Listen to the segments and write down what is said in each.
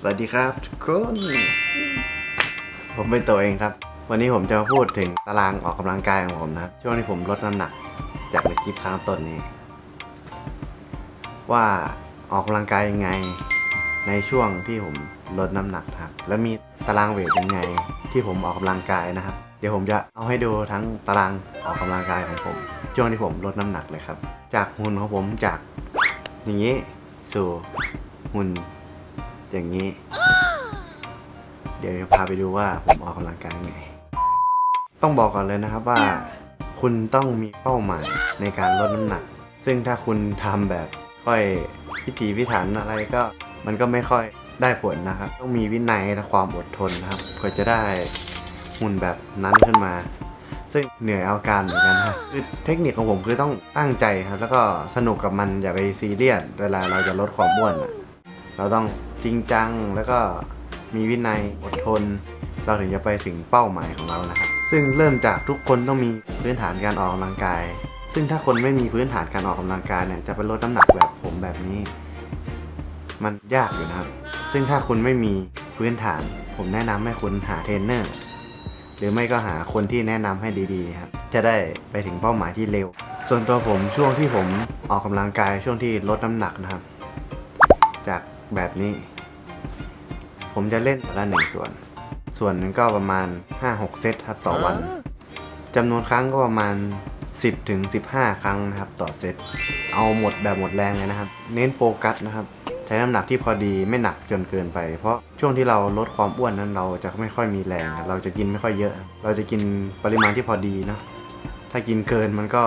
สวัสดีครับทุกคน ผมเป็นตัวเองครับ วันนี้ผมจะมาพูดถึงตารางออกกำลังกายของผมนะครับ ช่วงที่ผมลดน้ำหนัก จากในคลิปข้างต้นนี้ ว่าออกกำลังกายยังไง ในช่วงที่ผมลดน้ำหนักครับ และมีตารางเวทยังไง ที่ผมออกกำลังกายนะครับ เดี๋ยวผมจะเอาให้ดูทั้งตารางออกกำลังกายของผม ช่วงที่ผมลดน้ำหนักเลยครับ จากหุ่นของผมจากอย่างนี้สู่หุ่นอย่างนี้ เดี๋ยวจะพาไปดูว่าผมออกกำลังกายยังไง ต้องบอกก่อนเลยนะครับว่า คุณต้องมีเป้าหมายในการลดน้ำหนัก ซึ่งถ้าคุณทำแบบค่อยพิถีพิถันอะไรก็มันก็ไม่ค่อยได้ผลนะครับ ต้องมีวินัยและความอดทนนะครับเพื่อจะได้หุ่นแบบนั้นขึ้นมา ซึ่งเหนื่อยเอาการเหมือนกันครับคือเทคนิคของผมคือต้องตั้งใจครับ แล้วก็สนุกกับมันอย่าไปซีเรียสเวลาเราจะลดความอ้วนอะเราต้องจริงจังแล้วก็มีวินัยอดทน เราถึงจะไปถึงเป้าหมายของเรานะครับ ซึ่งเริ่มจากทุกคนต้องมีพื้นฐานการออกกำลังกาย ซึ่งถ้าคนไม่มีพื้นฐานการออกกำลังกายเนี่ยจะไปลดน้ำหนักแบบผมแบบนี้ มันยากอยู่นะครับ ซึ่งถ้าคุณไม่มีพื้นฐาน ผมแนะนำให้คุณหาเทรนเนอร์หรือไม่ก็หาคนที่แนะนำให้ดีๆครับจะได้ไปถึงเป้าหมายที่เร็ว ส่วนตัวผมช่วงที่ผมออกกำลังกายช่วงที่ลดน้ำหนักนะครับ จากแบบนี้ ผมจะเล่นวันละหนึ่งส่วน ส่วนหนึงก็ประมาณ 5-6 เซตครับต่อวันจำนวนครั้งก็ประมาณ 10ถึง15 ครั้งนะครับต่อเซต เอาหมดแบบหมดแรงเลยนะครับ เน้นโฟกัสนะครับ ใช้น้ำหนักที่พอดีไม่หนักจนเกินไป เพราะช่วงที่เราลดความอ้วนนั้นเราจะไม่ค่อยมีแรงครับเราจะกินไม่ค่อยเยอะ เราจะกินปริมาณที่พอดีเนาะ ถ้ากินเกินมันก็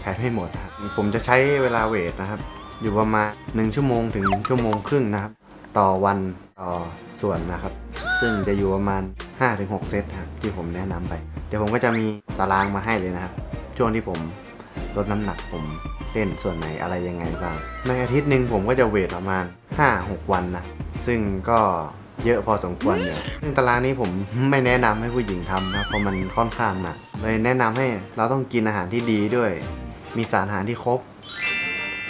ใช้ไม่หมดครับผมจะใช้เวลาเวทนะครับ อยู่ประมาณ 1 ชั่วโมงถึงชั่วโมงครึ่งนะครับ ต่อวันต่อส่วนนะครับ ซึ่งจะอยู่ประมาณ 5-6 เซตครับที่ผมแนะนำไป เดี๋ยวผมก็จะมีตารางมาให้เลยนะครับ ช่วงที่ผมลดน้ำหนักผมเล่นส่วนไหนอะไรยังไงบ้าง ในอาทิตย์หนึ่งผมก็จะเวทประมาณ 5-6 วันนะ ซึ่งก็เยอะพอสมควรอยู่ซึ่งตารางนี้ผมไม่แนะนำให้ผู้หญิงทำนะ เพราะมันค่อนข้างหนัก เลยแนะนำให้เราต้องกินอาหารที่ดีด้วย มีสารอาหารที่ครบ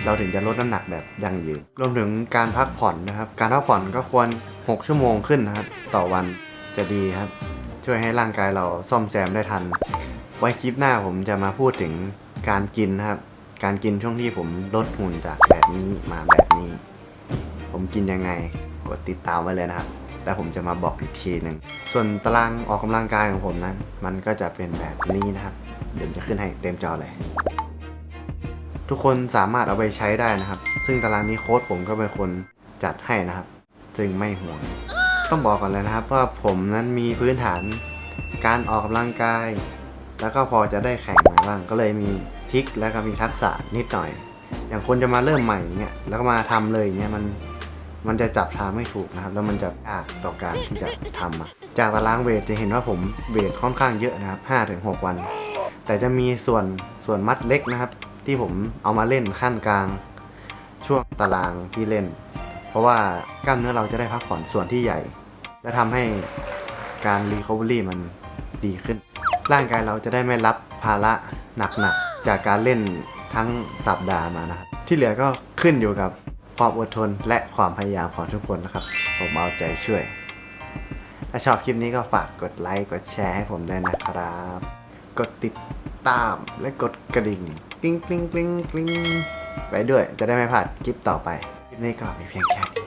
เราถึงจะลดน้ำหนักแบบยั่งยืน รวมถึงการพักผ่อนนะครับ การพักผ่อนก็ควร 6 ชั่วโมงขึ้นนะครับ ต่อวันจะดีครับ ช่วยให้ร่างกายเราซ่อมแซมได้ทัน ไว้คลิปหน้าผมจะมาพูดถึงการกินนะครับ การกินช่วงที่ผมลดหุ่นจากแบบนี้มาแบบนี้ ผมกินยังไงกดติดตามไว้เลยนะครับแล้วผมจะมาบอกอีกทีหนึ่ง ส่วนตารางออกกำลังกายของผมนะมันก็จะเป็นแบบนี้นะครับ เดี๋ยวจะขึ้นให้เต็มจอเลย ทุกคนสามารถเอาไปใช้ได้นะครับ ซึ่งตารางนี้โค้ดผมก็เป็นคนจัดให้นะครับ ซึ่งไม่ห่วง ต้องบอกก่อนเลยนะครับว่าผมนั้นมีพื้นฐานการออกกำลังกาย แล้วก็พอจะได้แข่งมาบ้างก็เลยมีทริกแล้วก็มีทักษะนิดหน่อย อย่างคนจะมาเริ่มใหม่อย่างเงี้ยแล้วก็มาทำเลยอย่างเงี้ยมันมันจะจับทางไม่ถูกนะครับ แล้วมันจะยากต่อการที่จะทำอะจากตารางเวทจะเห็นว่าผมเวทค่อนข้างเยอะนะครับ5-6 วัน แต่จะมีส่วนส่วนมัดเล็กนะครับ ที่ผมเอามาเล่นขั้นกลาง ช่วงตารางที่เล่น เพราะว่ากล้ามเนื้อเราจะได้พักผ่อนส่วนที่ใหญ่ และทำให้การรีคอเวอรี่มันดีขึ้น ร่างกายเราจะได้ไม่รับภาระหนักๆ จากการเล่นทั้งสัปดาห์มานะครับ ที่เหลือก็ขึ้นอยู่กับความอดทนและความพยายามของทุกคนนะครับ ผมเอาใจช่วย ถ้าชอบคลิปนี้ก็ฝากกดไลค์กดแชร์ให้ผมด้วยนะครับ กดติดตามและกดกระดิ่งกริ๊งกริ๊งกริ๊งกริ๊งไปด้วยจะได้ไม่พลาดคลิปต่อไป ในี้ก็มีเพียงแค่